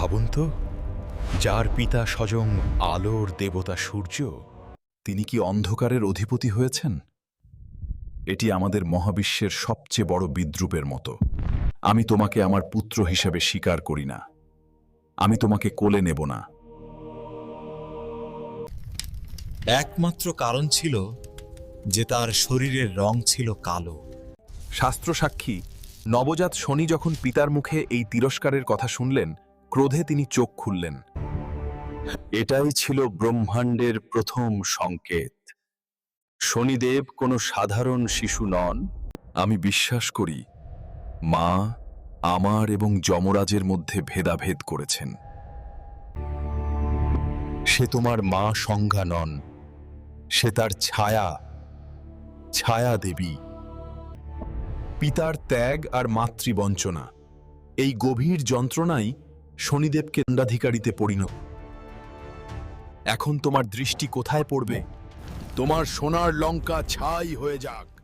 ভাবুন তো, যার পিতা স্বয়ং আলোর দেবতা সূর্য, তিনি কি অন্ধকারের অধিপতি হয়েছেন? এটি আমাদের মহাবিশ্বের সবচেয়ে বড় বিদ্রুপের মতো। আমি তোমাকে আমার পুত্র হিসেবে স্বীকার করি না। আমি তোমাকে কোলে নেব না। একমাত্র কারণ ছিল যে তার শরীরের রং ছিল কালো। শাস্ত্র সাক্ষী নবজাত শনি যখন পিতার মুখে এই তিরস্কারের কথা শুনলেন ক্রোধে তিনি চোখ খুললেন। এটাই ছিল ব্রহ্মাণ্ডের প্রথম সংকেত। শনিদেব কোনো সাধারণ শিশু নন। আমি বিশ্বাস করি, মা আমার এবং যমরাজের মধ্যে ভেদাভেদ করেছেন। সে তোমার মা সংজ্ঞা নন, সে তার ছায়া ছায়া দেবী। পিতার ত্যাগ আর মাতৃবঞ্চনা এই গভীর যন্ত্রণাই শনিদেবকে দণ্ডাধিকারীতে পরিণত। এখন তোমার দৃষ্টি কোথায় পড়বে? তোমার সোনার লঙ্কা ছাই হয়ে যাক।